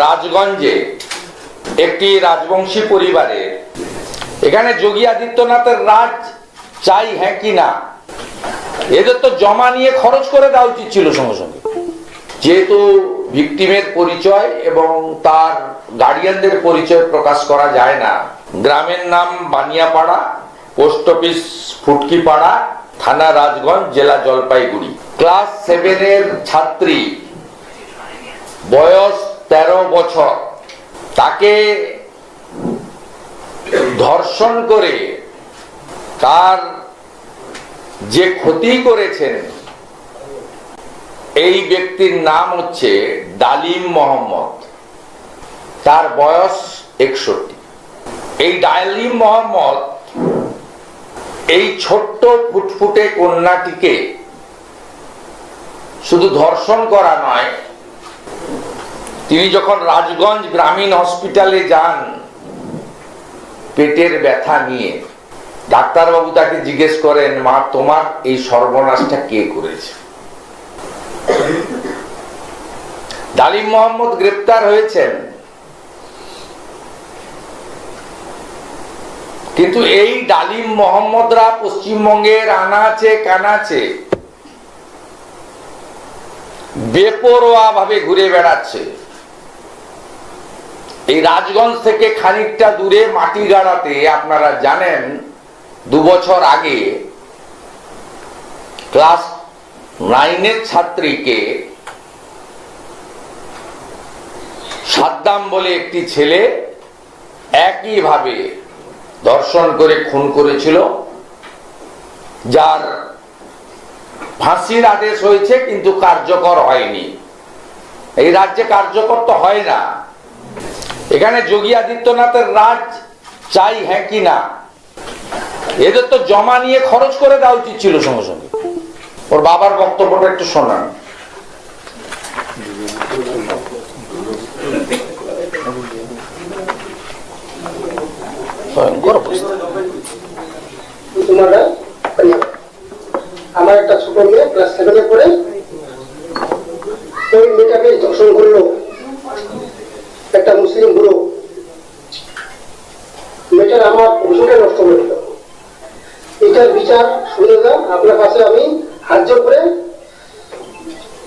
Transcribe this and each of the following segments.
রাজগঞ্জে একটি রাজবংশী পরিবারে। এখানে যোগী আদিত্যনাথের রাজ চাই হ্যাঁ কি না, এদের তো জমা নিয়ে খরচ করে দেওয়া উচিত ছিল সঙ্গে সঙ্গে। যেহেতু ভিকটিমের পরিচয় এবং তার গার্ডিয়ানদের পরিচয় প্রকাশ করা যায় না, গ্রামের নাম বানিয়াপাড়া, পোস্ট অফিস ফুটকিপাড়া, থানা রাজগঞ্জ, জেলা জলপাইগুড়ি। ক্লাস সেভেনের ছাত্রী, বয়স তেরো বছর। তাকে ধর্ষণ করে তার যে ক্ষতি করেছেন, এই ব্যক্তির নাম হচ্ছে ডালিম মোহাম্মদ। তার বয়স একষট্টি। এই ডালিম মোহাম্মদ এই ছোট্ট ফুটফুটে কন্যাটিকে শুধু ধর্ষণ করা নয় তিনি যখন রাজগঞ্জ গ্রামীণ হসপিটালে যান, পেটের ব্যথা নিয়ে, ডাক্তারবাবু তাকে জিজ্ঞেস করেন, মা, তোমার এই সর্বনাশটা কে করেছে? ডালিম মোহাম্মদ গ্রেপ্তার হয়েছেন। কিন্তু এই ডালিম মোহাম্মদরা পশ্চিমবঙ্গের আনাচে কানাচে বেপরোয়া ভাবে ঘুরে বেড়াচ্ছে। এই রাজগঞ্জ থেকে খানিকটা দূরে মাটি গাড়াতে আপনারা জানেন, দু বছর আগে ক্লাস নাইনের ছাত্রীকে সাদ্দাম বলে একটি ছেলে একইভাবে ধর্ষণ করে খুন করেছিল, যার ফাঁসির আদেশ হয়েছে কিন্তু কার্যকর হয়নি। এই রাজ্যে কার্যকর তো হয় না। এখানে যোগী আদিত্যনাথের রাজ চাই হ্যাঁ কি না? এদের তো জমা নিয়ে খরচ করে দেওয়া উচিত ছিল সঙ্গে সঙ্গে। ওর বাবার বক্তব্যটা একটু শোনান। অবস্থা। আমার একটা ছোট মেয়ে ক্লাস সেভেনে পড়ে। ওই মেয়েটাকে ধর্ষণ করল মেয়েটার আমার পশুকে নষ্ট করে দিল এটার বিচার শুনে যান, আপনার কাছে আমি হাত করে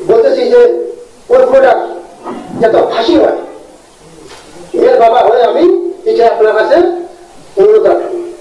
বলতেছি যে ওর পুরোটা যাতে ফাঁসি হয়। এর বাবা হয়ে আমি এটা আপনার কাছে